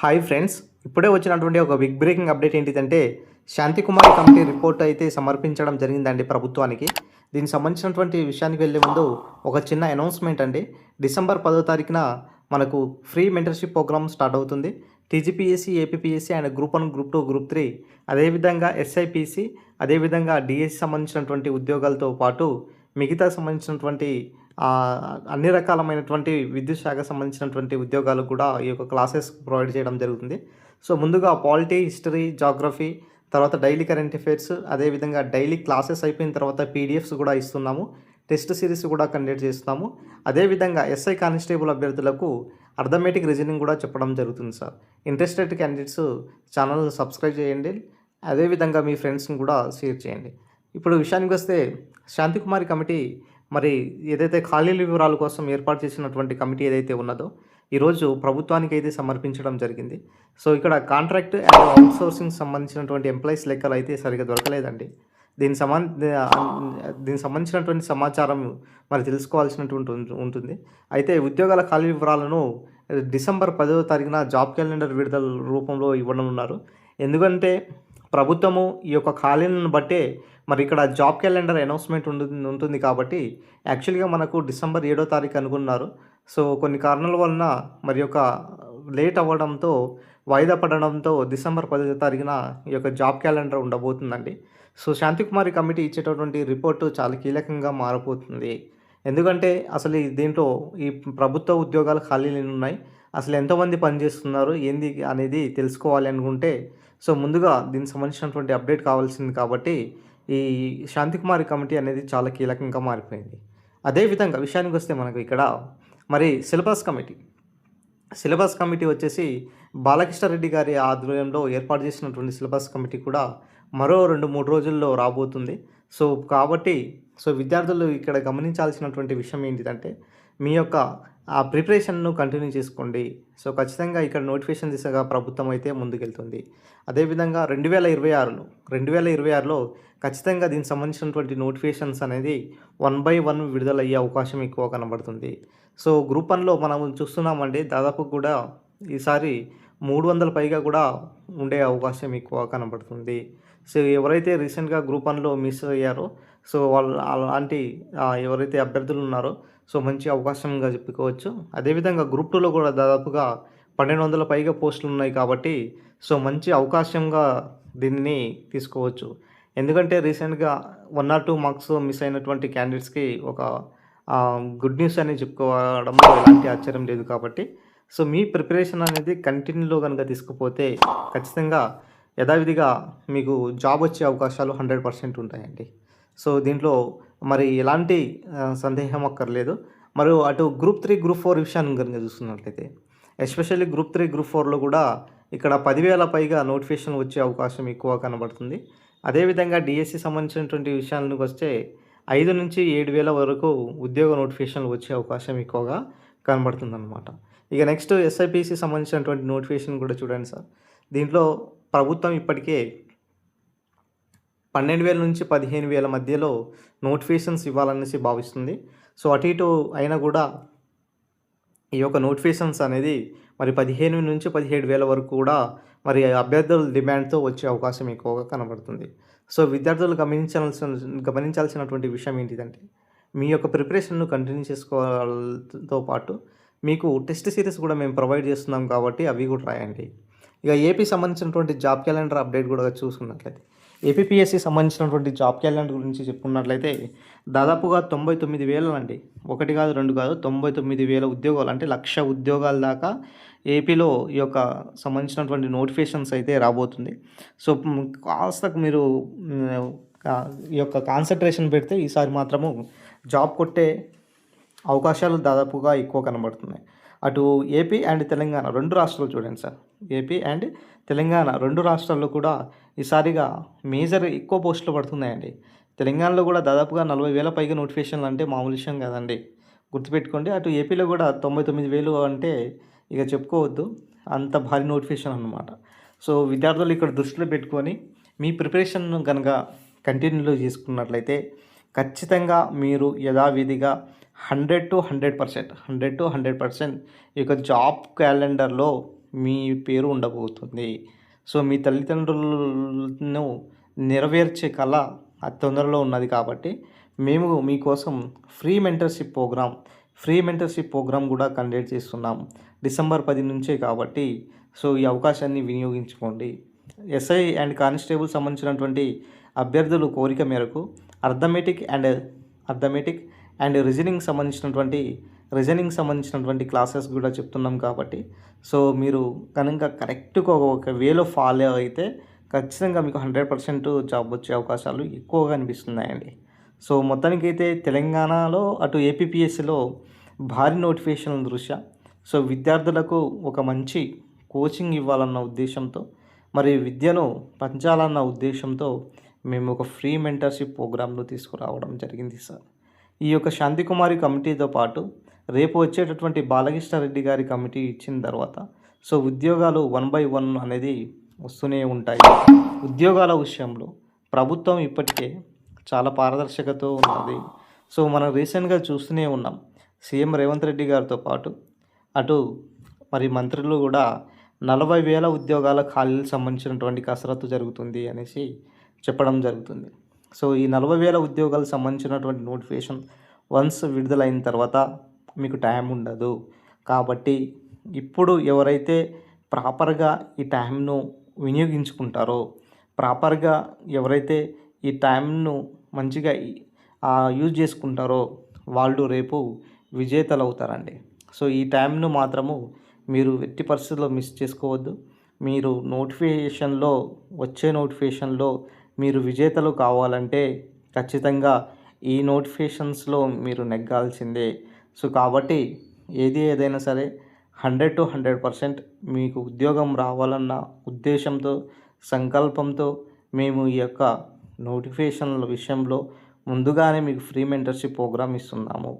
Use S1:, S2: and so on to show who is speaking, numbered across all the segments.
S1: Hi friends ఇప్పుడే వచ్చినటువంటి ఒక బిగ్ బ్రేకింగ్ అప్డేట్ ఏంటిదంటే శాంతికుమారి కమిటీ రిపోర్ట్ అయితే సమర్పించడం జరిగిందండి ప్రభుత్వానికి. దీనికి సంబంధించినటువంటి విషయానికి వెళ్ళే ముందు ఒక చిన్న అనౌన్స్మెంట్ అండి. డిసెంబర్ పదో తారీఖున మనకు ఫ్రీ మెంటర్షిప్ ప్రోగ్రామ్ స్టార్ట్ అవుతుంది. TGPSC APPSC and group one group two group three అదేవిధంగా ఎస్ఐపిసి అదేవిధంగా డిఎస్సి సంబంధించినటువంటి ఉద్యోగాలతో పాటు మిగతా సంబంధించినటువంటి అన్ని రకాలమైనటువంటి విద్యుత్ శాఖ సంబంధించినటువంటి ఉద్యోగాలు కూడా ఈ యొక్క క్లాసెస్ ప్రొవైడ్ చేయడం జరుగుతుంది. సో ముందుగా పాలిటీ హిస్టరీ జాగ్రఫీ తర్వాత డైలీ కరెంట్ అఫైర్స్ అదేవిధంగా డైలీ క్లాసెస్ అయిపోయిన తర్వాత పీడిఎఫ్స్ కూడా ఇస్తున్నాము. టెస్ట్ సిరీస్ కూడా కండక్ట్ చేస్తున్నాము. అదేవిధంగా ఎస్ఐ కానిస్టేబుల్ అభ్యర్థులకు అర్థమెటిక్ రీజనింగ్ కూడా చెప్పడం జరుగుతుంది sir. Interested candidates channel subscribe చేయండి. అదేవిధంగా మీ ఫ్రెండ్స్ని కూడా షేర్ చేయండి. ఇప్పుడు విషయానికి వస్తే శాంతికుమారి కమిటీ మరి ఏదైతే ఖాళీల వివరాల కోసం ఏర్పాటు చేసినటువంటి కమిటీ ఏదైతే ఉన్నదో ఈరోజు ప్రభుత్వానికి అయితే సమర్పించడం జరిగింది. సో ఇక్కడ కాంట్రాక్ట్ అండ్ అవుట్సోర్సింగ్ సంబంధించినటువంటి ఎంప్లాయీస్ లెక్కలు అయితే సరిగా దొరకలేదండి. దీని సంబంధ దీనికి సంబంధించినటువంటి సమాచారం మరి తెలుసుకోవాల్సినటువంటి ఉం- ఉంటుంది. అయితే ఉద్యోగాల ఖాళీ వివరాలను డిసెంబర్ పదో తారీఖున జాబ్ క్యాలెండర్ విడుదల రూపంలో ఇవ్వడం ఉన్నారు ఎందుకంటే ప్రభుత్వము ఈ యొక్క ఖాళీలను బట్టే మరి ఇక్కడ జాబ్ క్యాలెండర్ అనౌన్స్మెంట్ ఉంటుంది ఉంటుంది కాబట్టి యాక్చువల్గా మనకు డిసెంబర్ ఏడో తారీఖు అనుకున్నారు. సో కొన్ని కారణాల వలన మరి యొక్క లేట్ అవ్వడంతో వాయిదా పడడంతో డిసెంబర్ పదో తారీఖున ఈ యొక్క జాబ్ క్యాలెండర్ ఉండబోతుందండి. సో శాంతికుమారి కమిటీ ఇచ్చేటటువంటి రిపోర్టు చాలా కీలకంగా మారబోతుంది. ఎందుకంటే అసలు దీంట్లో ఈ ప్రభుత్వ ఉద్యోగాలు ఖాళీలు ఉన్నాయి? అసలు ఎంతోమంది పనిచేస్తున్నారు? ఏంది అనేది తెలుసుకోవాలి అనుకుంటే సో ముందుగా దీనికి సంబంధించినటువంటి అప్డేట్ కావాల్సింది కాబట్టి ఈ శాంతికుమారి కమిటీ అనేది చాలా కీలకంగా మారిపోయింది. అదేవిధంగా విషయానికి వస్తే మనకు ఇక్కడ మరి సిలబస్ కమిటీ. సిలబస్ కమిటీ వచ్చేసి బాలకృష్ణారెడ్డి గారి ఆధ్వర్యంలో ఏర్పాటు చేసినటువంటి సిలబస్ కమిటీ కూడా మరో రెండు మూడు రోజుల్లో రాబోతుంది. సో కాబట్టి సో విద్యార్థులు ఇక్కడ గమనించాల్సినటువంటి విషయం ఏంటిదంటే మీ యొక్క ఆ ప్రిపరేషన్ను కంటిన్యూ చేసుకోండి. సో ఖచ్చితంగా ఇక్కడ నోటిఫికేషన్ దిశగా ప్రభుత్వం అయితే ముందుకెళ్తుంది. అదేవిధంగా రెండు వేల ఇరవై ఆరులో రెండు వేల ఇరవై ఆరులో ఖచ్చితంగా దీనికి సంబంధించినటువంటి నోటిఫికేషన్స్ అనేది వన్ బై వన్ విడుదలయ్యే అవకాశం ఎక్కువ కనబడుతుంది. సో గ్రూప్ వన్లో మనం చూస్తున్నామండి దాదాపు కూడా ఈసారి మూడు వందల పైగా కూడా ఉండే అవకాశం ఎక్కువ కనబడుతుంది. సో ఎవరైతే రీసెంట్గా గ్రూప్ వన్లో మిస్ అయ్యారో సో వాళ్ళు అలాంటి ఎవరైతే అభ్యర్థులు ఉన్నారో సో మంచి అవకాశంగా చెప్పుకోవచ్చు. అదేవిధంగా గ్రూప్ టూలో కూడా దాదాపుగా పన్నెండు వందల పైగా పోస్టులు ఉన్నాయి కాబట్టి సో మంచి అవకాశంగా దీన్ని తీసుకోవచ్చు. ఎందుకంటే రీసెంట్గా one or two marks miss అయినటువంటి క్యాండిడేట్స్కి ఒక గుడ్ న్యూస్ అని చెప్పుకోవడంలో ఎలాంటి ఆశ్చర్యం లేదు కాబట్టి సో మీ ప్రిపరేషన్ అనేది కంటిన్యూలో కనుక తీసుకుపోతే ఖచ్చితంగా యథావిధిగా మీకు జాబ్ వచ్చే అవకాశాలు హండ్రెడ్ పర్సెంట్ ఉంటాయండి. సో దీంట్లో మరి ఎలాంటి సందేహం అక్కర్లేదు. మరి అటు గ్రూప్ త్రీ గ్రూప్ ఫోర్ విషయాన్ని కనుక చూసుకున్నట్లయితే ఎస్పెషల్లీ గ్రూప్ త్రీ గ్రూప్ ఫోర్లో కూడా ఇక్కడ పదివేల పైగా నోటిఫికేషన్ వచ్చే అవకాశం ఎక్కువ కనబడుతుంది. అదేవిధంగా డిఎస్సి సంబంధించినటువంటి విషయాలకు వస్తే ఐదు నుంచి ఏడు వేల వరకు ఉద్యోగ నోటిఫికేషన్లు వచ్చే అవకాశం ఎక్కువగా కనబడుతుంది అనమాట ఇక నెక్స్ట్ ఎస్ఐపిసి సంబంధించినటువంటి నోటిఫికేషన్ కూడా చూడండి సార్. దీంట్లో ప్రభుత్వం ఇప్పటికే పన్నెండు వేల నుంచి పదిహేను వేల మధ్యలో నోటిఫికేషన్స్ ఇవ్వాలనేసి భావిస్తుంది. సో అటు ఇటు అయినా కూడా ఈ యొక్క నోటిఫికేషన్స్ అనేది మరి పదిహేను నుంచి పదిహేడు వేల వరకు కూడా మరి అభ్యర్థుల డిమాండ్తో వచ్చే అవకాశం ఎక్కువగా కనబడుతుంది. సో విద్యార్థులు గమనించాల్సిన గమనించాల్సినటువంటి విషయం ఏంటిదంటే మీ యొక్క ప్రిపరేషన్ను కంటిన్యూ చేసుకోవాలతో పాటు మీకు టెస్ట్ సిరీస్ కూడా మేము ప్రొవైడ్ చేస్తున్నాం కాబట్టి అవి కూడా రాయండి. ఇక ఏపీ సంబంధించినటువంటి జాబ్ క్యాలెండర్ అప్డేట్ కూడా చూసుకున్నట్లయితే ఏపీఎస్సి సంబంధించినటువంటి జాబ్ క్యాలెండర్ గురించి చెప్పుకున్నట్లయితే దాదాపుగా తొంభై తొమ్మిది వేలు అండి. ఒకటి కాదు రెండు కాదు తొంభై తొమ్మిది వేల ఉద్యోగాలు అంటే లక్ష ఉద్యోగాల దాకా ఏపీలో ఈ యొక్క సంబంధించినటువంటి నోటిఫికేషన్స్ అయితే రాబోతుంది. సో కాస్త మీరు ఈ యొక్క కాన్సన్ట్రేషన్ పెడితే ఈసారి మాత్రము జాబ్ కొట్టే అవకాశాలు దాదాపుగా ఎక్కువ కనబడుతున్నాయి. అటు ఏపీ అండ్ తెలంగాణ రెండు రాష్ట్రాలు చూడండి సార్. ఏపీ అండ్ తెలంగాణ రెండు రాష్ట్రాల్లో కూడా ఈసారిగా మేజర్ ఎక్కువ పోస్టులు పడుతున్నాయండి. తెలంగాణలో కూడా దాదాపుగా నలభై వేల పైగా నోటిఫికేషన్లు అంటే మామూలు విషయం కాదండి. గుర్తుపెట్టుకోండి అటు ఏపీలో కూడా తొంభై తొమ్మిది వేలు అంటే ఇక చెప్పుకోవద్దు అంత భారీ నోటిఫికేషన్ అన్నమాట. సో విద్యార్థులు ఇక్కడ దృష్టిలో పెట్టుకొని మీ ప్రిపరేషన్ను కనుక కంటిన్యూలో చేసుకున్నట్లయితే ఖచ్చితంగా మీరు యథావిధిగా hundred to hundred percent hundred to hundred percent ఈ యొక్క జాబ్ క్యాలెండర్లో మీ పేరు ఉండబోతుంది. సో మీ తల్లిదండ్రులను నెరవేర్చే కళ అతి తొందరలో ఉన్నది కాబట్టి మేము మీకోసం free mentorship programme free mentorship programme కూడా కండక్ట్ చేస్తున్నాం డిసెంబర్ పది నుంచే కాబట్టి. సో ఈ అవకాశాన్ని వినియోగించుకోండి. ఎస్ఐ అండ్ కానిస్టేబుల్ సంబంధించినటువంటి అభ్యర్థులు కోరిక మేరకు arithmetic and arithmetic and reasoning సంబంధించినటువంటి రీజనింగ్ సంబంధించినటువంటి క్లాసెస్ కూడా చెప్తున్నాం కాబట్టి. సో మీరు కనుక కరెక్ట్గా ఒక వేలో ఫాలో అయితే ఖచ్చితంగా మీకు హండ్రెడ్ పర్సెంట్ జాబ్ వచ్చే అవకాశాలు ఎక్కువగా అనిపిస్తున్నాయండి. సో మొత్తానికైతే తెలంగాణలో అటు ఏపీపీఎస్సీలో భారీ నోటిఫికేషన్ల దృష్ట్యా సో విద్యార్థులకు ఒక మంచి కోచింగ్ ఇవ్వాలన్న ఉద్దేశంతో మరి విద్యను పంచాలన్న ఉద్దేశంతో మేము ఒక ఫ్రీ మెంటర్షిప్ ప్రోగ్రామ్ను తీసుకురావడం జరిగింది సార్. ఈ యొక్క శాంతికుమారి కమిటీతో పాటు రేపు వచ్చేటటువంటి బాలకృష్ణారెడ్డి గారి కమిటీ ఇచ్చిన తర్వాత సో ఉద్యోగాలు వన్ బై వన్ అనేది వస్తూనే ఉంటాయి. ఉద్యోగాల విషయంలో ప్రభుత్వం ఇప్పటికే చాలా పారదర్శకతో ఉన్నది. సో మనం రీసెంట్గా చూస్తూనే ఉన్నాం సీఎం రేవంత్ రెడ్డి గారితో పాటు. అటు మరి మంత్రులు కూడా నలభై వేల ఉద్యోగాల ఖాళీలకు సంబంధించినటువంటి కసరత్తు జరుగుతుంది అనేసి చెప్పడం జరుగుతుంది. సో ఈ నలభై వేల ఉద్యోగాలకు సంబంధించినటువంటి నోటిఫికేషన్ వన్స్ విడుదలైన తర్వాత మీకు టైం ఉండదు. కాబట్టి ఇప్పుడు ఎవరైతే ప్రాపర్గా ఈ టైంను వినియోగించుకుంటారో ప్రాపర్గా ఎవరైతే ఈ టైంను మంచిగా యూజ్ చేసుకుంటారో వాళ్ళు రేపు విజేతలు అవుతారండి సో ఈ టైంను మాత్రము మీరు ఎట్టి పరిస్థితుల్లో మిస్ చేసుకోవద్దు. మీరు నోటిఫికేషన్లో వచ్చే నోటిఫికేషన్లో మీరు విజేతలు కావాలంటే ఖచ్చితంగా ఈ నోటిఫికేషన్స్లో మీరు నెగ్గాల్సిందే. సో కాబట్టి ఏది ఏదైనా సరే హండ్రెడ్ టు హండ్రెడ్ పర్సెంట్ మీకు ఉద్యోగం రావాలన్న ఉద్దేశంతో సంకల్పంతో మేము ఈ యొక్క నోటిఫికేషన్ల విషయంలో ముందుగానే మీకు ఫ్రీ మెంటర్షిప్ ప్రోగ్రామ్ ఇస్తున్నాము.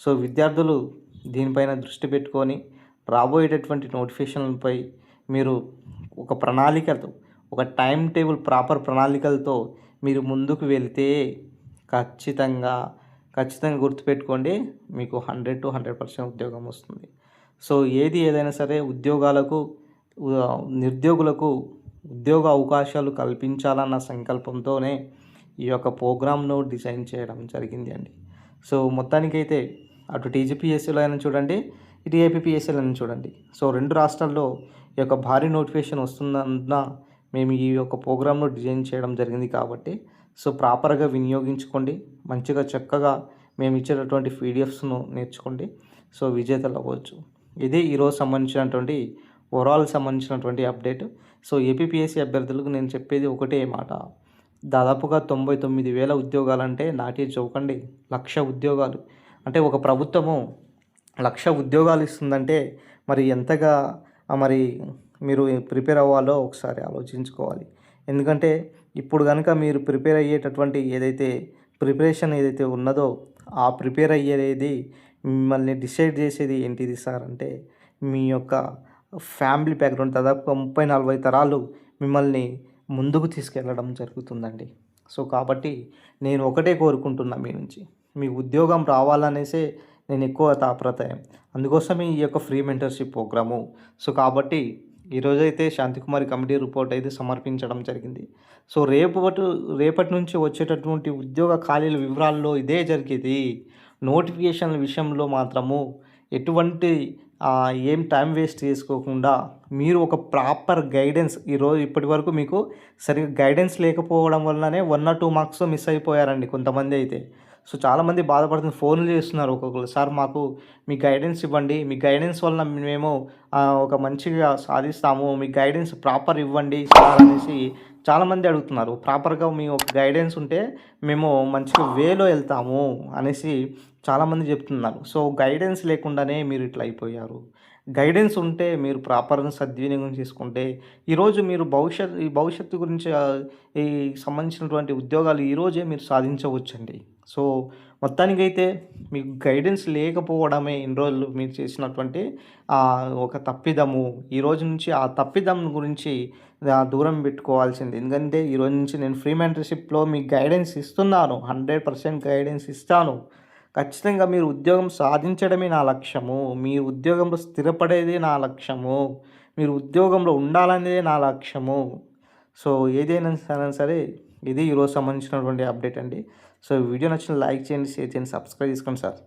S1: సో విద్యార్థులు దీనిపైన దృష్టి పెట్టుకొని రాబోయేటటువంటి నోటిఫికేషన్లపై మీరు ఒక ప్రణాళికతో ఒక టైం టేబుల్ ప్రాపర్ ప్రణాళికలతో మీరు ముందుకు వెళితే ఖచ్చితంగా ఖచ్చితంగా గుర్తుపెట్టుకోండి మీకు హండ్రెడ్ టు హండ్రెడ్ పర్సెంట్ ఉద్యోగం వస్తుంది. సో ఏది ఏదైనా సరే ఉద్యోగాలకు నిరుద్యోగులకు ఉద్యోగ అవకాశాలు కల్పించాలన్న సంకల్పంతోనే ఈ యొక్క ప్రోగ్రామ్ను డిజైన్ చేయడం జరిగింది అండి. సో మొత్తానికైతే అటు టీజీపీఎస్సీలో అయినా చూడండి ఇటు ఏపీపీఎస్సీలో అయినా చూడండి. సో రెండు రాష్ట్రాల్లో ఈ యొక్క భారీ నోటిఫికేషన్ వస్తుందన్న మేము ఈ యొక్క ప్రోగ్రామ్ను డిజైన్ చేయడం జరిగింది కాబట్టి సో ప్రాపర్గా వినియోగించుకోండి. మంచిగా చక్కగా మేము ఇచ్చేటటువంటి పీడిఎఫ్స్ను నేర్చుకోండి. సో విజేతలు అవ్వచ్చు. ఇది ఈరోజు సంబంధించినటువంటి ఓవరాల్ సంబంధించినటువంటి అప్డేట్. సో ఏపీపీఎస్సీ అభ్యర్థులకు నేను చెప్పేది ఒకటే మాట. దాదాపుగా తొంభై తొమ్మిది వేల ఉద్యోగాలంటే నాటి చౌకండి. లక్ష ఉద్యోగాలు. అంటే ఒక ప్రభుత్వము లక్ష ఉద్యోగాలు ఇస్తుందంటే మరి ఎంతగా మరి మీరు ప్రిపేర్ అవ్వాలో ఒకసారి ఆలోచించుకోవాలి. ఎందుకంటే ఇప్పుడు కనుక మీరు ప్రిపేర్ అయ్యేటటువంటి ఏదైతే ప్రిపరేషన్ ఏదైతే ఉన్నదో ఆ ప్రిపేర్ అయ్యేది మిమ్మల్ని డిసైడ్ చేసేది ఏంటిది సార్ అంటే మీ యొక్క ఫ్యామిలీ బ్యాక్గ్రౌండ్ దాదాపు ముప్పై నలభై తరాలు మిమ్మల్ని ముందుకు తీసుకెళ్ళడం జరుగుతుందండి. సో కాబట్టి నేను ఒకటే కోరుకుంటున్నా మీ నుంచి. మీ ఉద్యోగం రావాలనేసే నేను ఎక్కువ తాపత్రయం. అందుకోసమే ఈ యొక్క ఫ్రీ మెంటర్షిప్ ప్రోగ్రాము. సో కాబట్టి ఈరోజైతే శాంతికుమారి కమిటీ రిపోర్ట్ అయితే సమర్పించడం జరిగింది. సో రేపటి రేపటి నుంచి వచ్చేటటువంటి ఉద్యోగ ఖాళీల వివరాల్లో ఇదే జరిగేది. నోటిఫికేషన్ల విషయంలో మాత్రము ఎటువంటి ఏం టైం వేస్ట్ చేసుకోకుండా మీరు ఒక ప్రాపర్ గైడెన్స్ ఈరోజు ఇప్పటి వరకు మీకు సరిగ్గా గైడెన్స్ లేకపోవడం వల్లనే one or two marks miss అయిపోయారండి కొంతమంది అయితే. సో చాలామంది బాధపడుతున్న ఫోన్లు చేస్తున్నారు ఒక్కొక్కరు. సార్ మాకు మీ గైడెన్స్ ఇవ్వండి. మీ గైడెన్స్ వలన మేము ఒక మంచిగా సాధిస్తాము. మీ గైడెన్స్ ప్రాపర్ ఇవ్వండి సార్ అనేసి చాలామంది అడుగుతున్నారు. ప్రాపర్గా మీ ఒక గైడెన్స్ ఉంటే మేము మంచిగా వేలో వెళ్తాము అనేసి చాలామంది చెప్తున్నారు. సో గైడెన్స్ లేకుండానే మీరు ఇట్లా అయిపోయారు. గైడెన్స్ ఉంటే మీరు ప్రాపర్గా సద్వినియోగం చేసుకుంటే ఈరోజు మీరు భవిష్యత్ ఈ భవిష్యత్తు గురించి ఈ సంబంధించినటువంటి ఉద్యోగాలు ఈరోజే మీరు సాధించవచ్చండి. సో మొత్తానికైతే మీకు గైడెన్స్ లేకపోవడమే ఇన్ని రోజులు మీరు చేసినటువంటి ఒక తప్పిదము. ఈ రోజు నుంచి ఆ తప్పిదం గురించి దూరం పెట్టుకోవాల్సింది. ఎందుకంటే ఈ రోజు నుంచి నేను ఫ్రీ మెంటర్షిప్లో మీకు గైడెన్స్ ఇస్తున్నాను. హండ్రెడ్ పర్సెంట్ గైడెన్స్ ఇస్తాను. ఖచ్చితంగా మీరు ఉద్యోగం సాధించడమే నా లక్ష్యము. మీ ఉద్యోగంలో స్థిరపడేది నా లక్ష్యము. మీరు ఉద్యోగంలో ఉండాలనేదే నా లక్ష్యము. సో ఏదైనా సరే సరే ఇది ఈరోజు సంబంధించినటువంటి అప్డేట్ అండి. సో వీడియో నచ్చిన లైక్ చేయండి షేర్ చేయండి సబ్స్క్రైబ్ చేసుకోండి సార్.